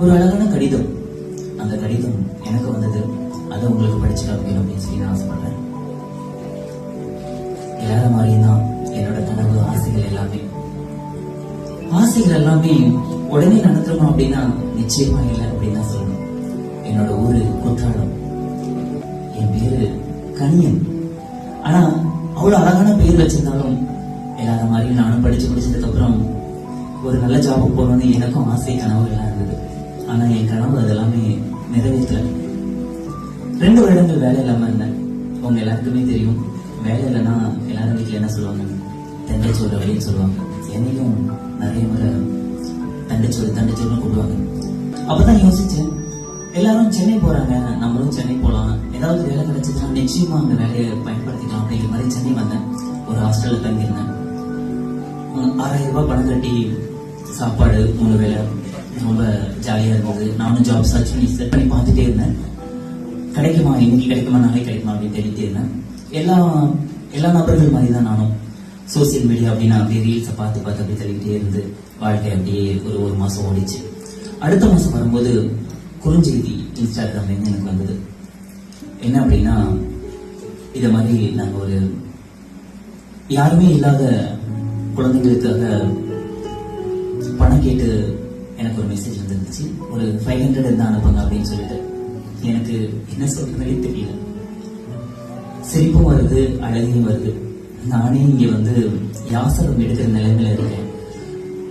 ஒரு அழகான கடிதம். அந்த கடிதம் எனக்கு வந்தது. அதை உங்களுக்கு படிச்சு காமிக்கணும் அப்படின்னு சொல்லி நான் ஆசைப்படுறேன். எல்லார மாதிரியும் தான் என்னோட கனவு ஆசைகள் எல்லாமே. ஆசைகள் எல்லாமே உடனே நடத்துறோம் அப்படின்னா நிச்சயமா இல்லை அப்படின்னு தான் சொல்லணும். என்னோட ஊரு குற்றாலம். என் பேரு கனியன். ஆனா அவ்வளவு அழகான பேர் வச்சிருந்தாலும் எல்லார மாதிரி நானும் படிச்சு முடிச்சதுக்கு அப்புறம் ஒரு நல்ல ஜாபுக்கு போகணும்னு எனக்கும் ஆசை கனவு எல்லாம் இருந்தது. ஆனா என் கனவு அதெல்லாமே நிறைவேற்றல. ரெண்டு வருடங்கள் வேலை இல்லாம இருந்தேன். உங்க எல்லாருக்குமே தெரியும் வேலை இல்லைன்னா எல்லாரும் வீட்டுல என்ன சொல்லுவாங்க? தண்டைச்சோறு அப்படின்னு சொல்லுவாங்க. என்னையும் நிறைய முறை தண்டைச்சோறு தண்டைச்சோறுன்னு கூப்பிடுவாங்க. அப்பதான் யோசிச்சேன் எல்லாரும் சென்னை போறாங்க நம்மளும் சென்னை போலாம். ஏதாவது வேலை கிடைச்சதுன்னா நிச்சயமா அந்த வேலையை பயன்படுத்திக்கலாம் அப்படிங்கிற மாதிரி சென்னை வந்தேன். ஒரு ஹாஸ்டல்ல தங்கியிருந்தேன். ஆறாயிரம் ரூபாய் பணம் கட்டி சாப்பாடு மூணு வேலை ரொம்ப ஜாலியாக இருந்தது. நானும் ஜாப் சர்ச் பண்ணி செட் பண்ணி பார்த்துட்டே இருந்தேன். கிடைக்குமா இன்னைக்கு கிடைக்குமா நாளைக்கு கிடைக்குமா அப்படின்னு தேடிட்டே இருந்தேன். எல்லா எல்லா நபர்கள் மாதிரி தான் நானும் சோசியல் மீடியா அப்படின்னு அப்படியே ரீல்ஸை பார்த்து பார்த்து அப்படியே தள்ளிக்கிட்டே இருந்து வாழ்க்கை அப்படியே ஒரு ஒரு மாதம் ஓடிச்சு. அடுத்த மாதம் வரும்போது குறுஞ்செய்தி இன்ஸ்டாகிராம்லேருந்து எனக்கு வந்தது. என்ன அப்படின்னா இதை மாதிரி நாங்கள் ஒரு யாருமே இல்லாத குழந்தைங்களுக்காக எனக்கு ஒரு மெசேஜ் வந்துருந்துச்சு. ஒரு ஃபைவ் ஹண்ட்ரட் இருந்தா அனுப்புங்க அப்படின்னு சொல்லிட்டு. எனக்கு என்ன சொல்றதுனே தெரியல. சிரிப்பும் வருது அழகையும் வருது. நானே இங்க வந்து யாசகம் எடுக்கிற நிலைமையில இருக்கேன்.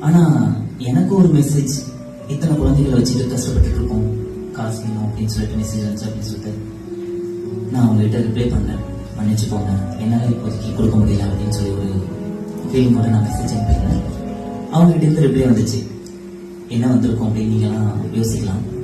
ஆனா எனக்கு ஒரு மெசேஜ் இத்தனை குழந்தைகளை வச்சுட்டு கஷ்டப்பட்டு இருக்கோம். காசு வேணும் அப்படின்னு சொல்லிட்டு மெசேஜ் வந்துச்சு அப்படின்னு சொல்லிட்டு. நான் அவங்ககிட்ட ரிப்ளை பண்ணேன். மன்னிச்சுக்கோங்க போங்க. இப்போதைக்கு கொடுக்க முடியல அப்படின்னு சொல்லி ஒரு ஃபீலிங்கோட நான் மெசேஜ் அனுப்பியிருந்தேன். அவங்ககிட்ட இருந்து ரிப்ளை வந்துச்சு. என்ன வந்திருக்கும் அப்படின்னு நீங்கள்லாம் யோசிக்கலாம்.